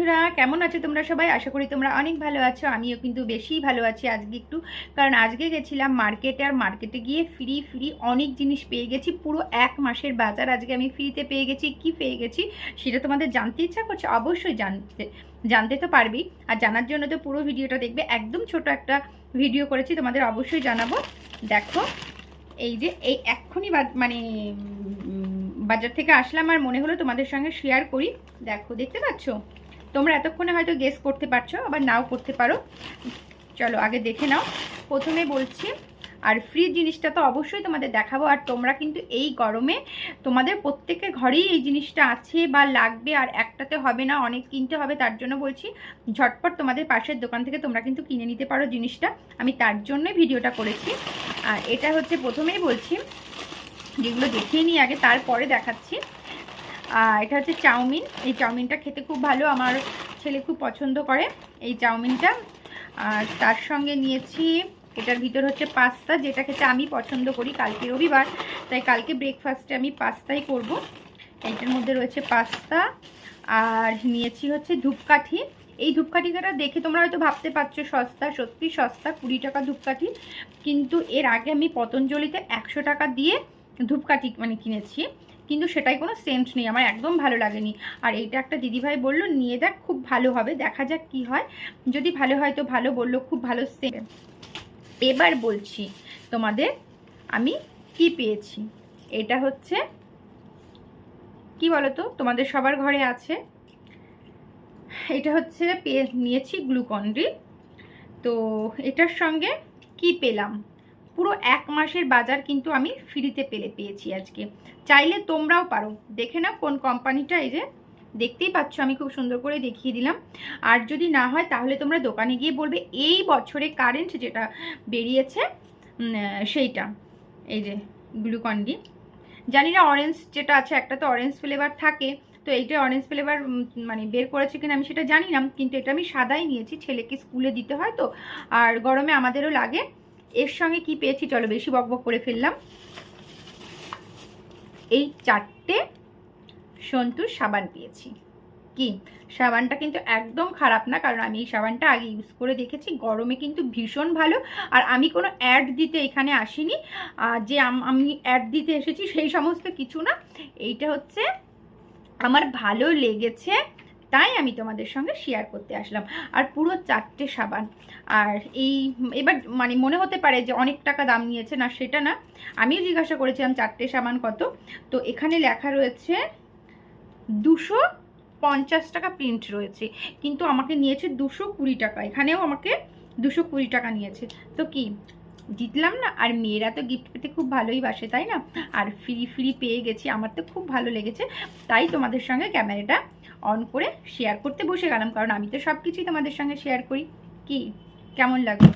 বন্ধুরা, কেমন আছো তোমরা সবাই? আশা করি তোমরা অনেক ভালো আছো, আমিও কিন্তু বেশি ভালো আছি আজকে একটু। কারণ আজকে গেছিলাম মার্কেটে আর মার্কেটে গিয়ে ফ্রি ফ্রি অনেক জিনিস পেয়ে গেছি, পুরো এক মাসের বাজার আজকে আমি ফ্রিতে পেয়ে গেছি। কি পেয়ে গেছি সেটা তোমাদের জানতে ইচ্ছা করছে? অবশ্যই জানতে জানতে তো পারবি আর জানার জন্য তো পুরো ভিডিওটা দেখবে, একদম ছোট একটা ভিডিও করেছি, তোমাদের অবশ্যই জানাব। দেখো, এই যে, এই এক্ষুনি মানে বাজার থেকে আসলাম আর মনে হলো তোমাদের সঙ্গে শেয়ার করি। দেখো, দেখতে পাচ্ছ? তোমরা এতক্ষণে হয়তো গেস করতে পারছ, আবার নাও করতে পারো। চলো, আগে দেখে নাও। প্রথমে বলছি, আর ফ্রি জিনিসটা তো অবশ্যই তোমাদের দেখাবো, আর তোমরা কিন্তু এই গরমে তোমাদের প্রত্যেকের ঘরেই এই জিনিসটা আছে বা লাগবে, আর একটাতে হবে না, অনেক কিনতে হবে, তার জন্য বলছি, ঝটপট তোমাদের পাশের দোকান থেকে তোমরা কিন্তু কিনে নিতে পারো জিনিসটা। আমি তার জন্যই ভিডিওটা করেছি। আর এটা হচ্ছে প্রথমেই বলছি, যেগুলো দেখিয়ে নিই আগে, তারপরে দেখাচ্ছি। এটা হচ্ছে চাউমিন। এই চাউমিনটা খেতে খুব ভালো। আমার ছেলে খুব পছন্দ করে এই চাউমিনটা। আর তার সঙ্গে নিয়েছি, এটার ভিতর হচ্ছে পাস্তা, যেটা খেতে আমি পছন্দ করি কালকে রবিবার। তাই কালকে ব্রেকফাস্টে আমি পাস্তাই করব। এইটার মধ্যে রয়েছে পাস্তা। আর নিয়েছি হচ্ছে ধূপকাঠি। এই ধূপকাঠিটা দেখে তোমরা হয়তো ভাবতে পারছ, সস্তা, সত্যি সস্তা, কুড়ি টাকা ধূপকাঠি। কিন্তু এর আগে আমি পতঞ্জলিতে একশো টাকা দিয়ে ধূপকাঠি মানে কিনেছি। কিন্তু সেটাই কোনো সেন্ট নেই, আমার একদম ভালো লাগেনি। আর এইটা একটা দিদিভাই বলল, নিয়ে দেখ, খুব ভালো হবে, দেখা যাক কি হয়। যদি ভালো হয় তো ভালো বলল, খুব ভালো সেন্ট এবার বলছি তোমাদের, আমি কি পেয়েছি? এটা হচ্ছে, কি বলো তো তোমাদের সবার ঘরে আছে। এটা হচ্ছে পেয়ে নিয়েছি গ্লুকন ডি তো এটার সঙ্গে কি পেলাম? পুরো এক মাসের বাজার কিন্তু আমি ফ্রিতে পেলে পেয়েছি আজকে। চাইলে তোমরাও পারো। দেখে নাও কোন কোম্পানিটা এই যে, দেখতেই পাচ্ছ আমি খুব সুন্দর করে দেখিয়ে দিলাম। আর যদি না হয় তাহলে তোমরা দোকানে গিয়ে বলবে এই বছরে কারেন্ট যেটা বেরিয়েছে সেইটা। এই যে গ্লুকন্ডি জানি না অরেঞ্জ যেটা আছে, একটা তো অরেঞ্জ ফ্লেভার থাকে, তো এইটা অরেঞ্জ ফ্লেভার মানে বের করেছে কিনা আমি সেটা জানি না, কিন্তু এটা আমি সাদাই নিয়েছি। ছেলেকে স্কুলে দিতে হয় তো, আর গরমে আমাদেরও লাগে। এর সঙ্গে কি পেয়েছি? চলো বেশি বকবক করে ফেললাম। এই চারটে সন্তুর সাবান পেয়েছি। কি? সাবানটা কিন্তু একদম খারাপ না, কারণ আমি এই সাবানটা আগে ইউজ করে দেখেছি। গরমে কিন্তু ভীষণ ভালো। আর আমি কোনো অ্যাড দিতে এখানে আসিনি। আর যে আমি অ্যাড দিতে এসেছি সেই সমস্ত কিছু না। এইটা হচ্ছে আমার ভালো লেগেছে তাই আমি তোমাদের সঙ্গে শেয়ার করতে আসলাম। আর পুরো চারটে সাবান। আর এই, এবার মানে মনে হতে পারে যে অনেক টাকা দাম নিয়েছে না সেটা না। আমিও জিজ্ঞাসা করেছিলাম চারটে সাবান কত। তো এখানে লেখা রয়েছে, দুশো পঞ্চাশ টাকা প্রিন্ট রয়েছে। কিন্তু আমাকে নিয়েছে দুশো কুড়ি টাকা। এখানেও আমাকে দুশো কুড়ি টাকা নিয়েছে। তো কি, জিতলাম না? আর মেয়েরা তো গিফট পেতে খুব ভালোই বাসে, তাই না? আর ফ্রি ফ্রি পেয়ে গেছি। আমার তো খুব ভালো লেগেছে। তাই তোমাদের সঙ্গে ক্যামেরাটা অন করে শেয়ার করতে বসে গেলাম, কারণ আমি তো সব কিছুই তোমাদের সঙ্গে শেয়ার করি। কি? কেমন লাগল?